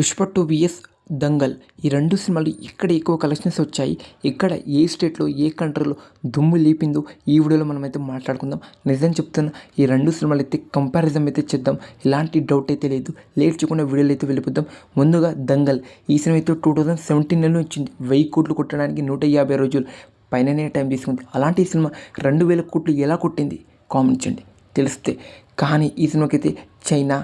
Pushpa two VS Dangal. ఈ రెండు సినిమాలు ఇక్కడ ఎక్కువ కలెక్షన్స్ వచ్చాయి. ఇక్కడ ఏ స్టేట్లో ఏ కంట్రీలో దుమ్ము లేపిందో ఈ వీడియోలో మనమైతే మాట్లాడుకుందాం. నిజం చెప్తున్నా ఈ రెండు సినిమాలు అయితే కంపారిజన్ అయితే చేద్దాం. ఎలాంటి డౌట్ అయితే లేదు. లేట్ చేయకుండా వీడియోలు అయితే వెళ్ళిపోద్దాం ముందుగా దంగల్. ఈ సినిమా అయితే టూ థౌజండ్ సెవెంటీన్లో వచ్చింది. వెయ్యి కోట్లు కొట్టడానికి నూట యాభై రోజులు పైననే టైం తీసుకుంది అలాంటి సినిమా రెండు వేల కోట్లు ఎలా కొట్టింది? కామెంట్ చేయండి. తెలిస్తే. కానీ ఈ సినిమాకైతే చైనా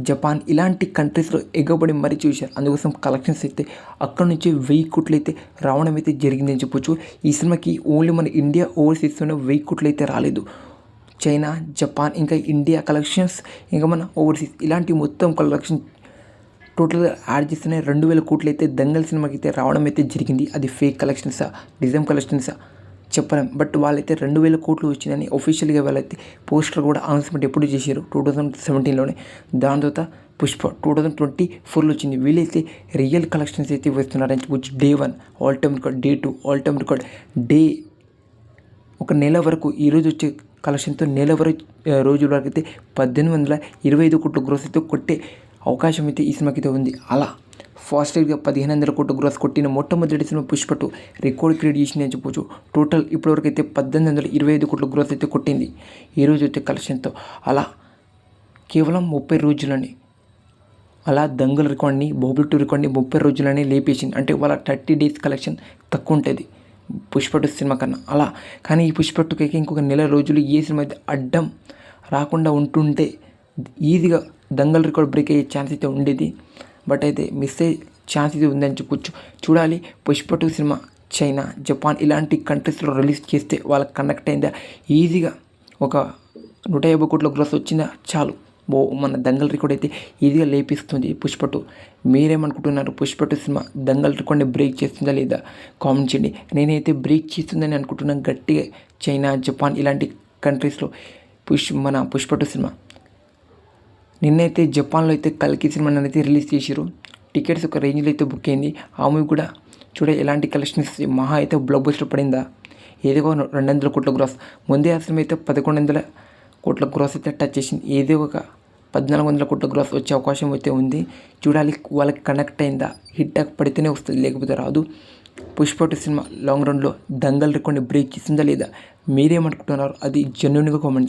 జపాన్ ఇలాంటి కంట్రీస్లో ఎగబడి మరీ చూశారు. అందుకోసం కలెక్షన్స్ అయితే అక్కడ నుంచి వెయ్యి కోట్లు అయితే రావడం అయితే జరిగిందని చెప్పొచ్చు. ఈ సినిమాకి ఓన్లీ మన ఇండియా ఓవర్సీస్లోనే వెయ్యి కోట్లు అయితే రాలేదు. చైనా జపాన్ ఇంకా ఇండియా కలెక్షన్స్ ఇంకా మన ఓవర్సీస్ ఇలాంటి మొత్తం కలెక్షన్ టోటల్గా యాడ్ చేస్తేనే రెండు వేల కోట్లు అయితే దంగల్ సినిమాకి అయితే రావడం అయితే జరిగింది. అది ఫేక్ కలెక్షన్సా నిజం కలెక్షన్సా? చెప్పలేం. బట్ వాళ్ళైతే రెండు వేల కోట్లు వచ్చిందని ఒఫీషియల్గా వాళ్ళైతే పోస్టర్ కూడా అనౌన్స్మెంట్ ఎప్పుడు చేశారు టూ థౌజండ్ సెవెంటీన్లోనే దాని తర్వాత పుష్ప టూ థౌజండ్ ట్వంటీ ఫోర్లో వచ్చింది. వీళ్ళైతే రియల్ కలెక్షన్స్ అయితే వస్తున్నారని చెప్పొచ్చు. Day one all time record day two all time record day ఒక నెల వరకు ఈరోజు వచ్చే కలెక్షన్తో నెల వరకు రోజుల వరకు అయితే పద్దెనిమిది వందల ఇరవై ఐదు కోట్ల గ్రోస్ అయితే కొట్టే అవకాశం అయితే ఈ సినిమాకి అయితే ఉంది. అలా ఫాస్ట్గా పదిహేను వందల కోట్ల గ్రోస్ కొట్టిన మొట్టమొదటి సినిమా పుష్పటు రికార్డ్ క్రియేట్ చేసింది అని చెప్పొచ్చు టోటల్ ఇప్పటివరకు అయితే పద్దెనిమిది వందల ఇరవై ఐదు కోట్ల గ్రోస్ అయితే కొట్టింది. ఈరోజు అయితే కలెక్షన్తో అలా కేవలం ముప్పై రోజులని అలా దంగల్ రికార్డ్ని బోబుల్ టూ రికార్డ్ని ముప్పై రోజులనే లేపేసింది. అంటే వాళ్ళ థర్టీ డేస్ కలెక్షన్ తక్కువ ఉంటుంది పుష్పటు సినిమా కన్నా. అలా కానీ ఈ పుష్పట్టుకి ఇంకొక నెల రోజులు ఏ సినిమా అయితే అడ్డం రాకుండా ఉంటుంటే ఈజీగా దంగల్ రికార్డ్ బ్రేక్ అయ్యే ఛాన్స్ అయితే ఉండేది. బట్ అయితే మిస్ అయ్యే ఛాన్స్ ఇది ఉందని చెప్పొచ్చు చూడాలి. Pushpa two cinema China Japan ఇలాంటి కంట్రీస్లో రిలీజ్ చేస్తే వాళ్ళకి కనెక్ట్ అయిందా? ఈజీగా ఒక నూట యాభై కోట్ల గ్రోస్ వచ్చిందా చాలు. బో మన దంగల్ రికార్డ్ అయితే ఈజీగా లేపిస్తుంది పుష్పటు మీరేమనుకుంటున్నారు? పుష్పటు సినిమా దంగల్ రికార్డ్ని బ్రేక్ చేస్తుందా లేదా? కామెంట్ చేయండి. నేనైతే బ్రేక్ చేస్తుందని అనుకుంటున్నాను గట్టిగా. చైనా జపాన్ ఇలాంటి కంట్రీస్లో పుష్ మన పుష్పటు సినిమా నిన్నైతే జపాన్లో అయితే కల్కి సినిమా అయితే రిలీజ్ చేశారు టికెట్స్ ఒక రేంజ్లో అయితే బుక్ అయింది. ఆ మూవీ కూడా చూడ ఎలాంటి కలెక్షన్స్ మహా అయితే బ్లాక్ బస్టర్ పడిందా? ఏదో రెండు వందల కోట్ల గ్రాస్ ముందే ఆ సినిమా అయితే పదకొండు వందల కోట్ల గ్రాస్ అయితే టచ్ చేసింది. ఏదో ఒక పద్నాలుగు వందల కోట్ల గ్రాస్ వచ్చే అవకాశం అయితే ఉంది. చూడాలి వాళ్ళకి కనెక్ట్ అయిందా? హిట్ పడితేనే వస్తుంది లేకపోతే రాదు. పుష్ప సినిమా లాంగ్ రన్లో దంగల్ రికార్డ్ని బ్రేక్ చేసిందా లేదా? మీరేమనుకుంటున్నారు అది జెన్యున్గా కామెంట్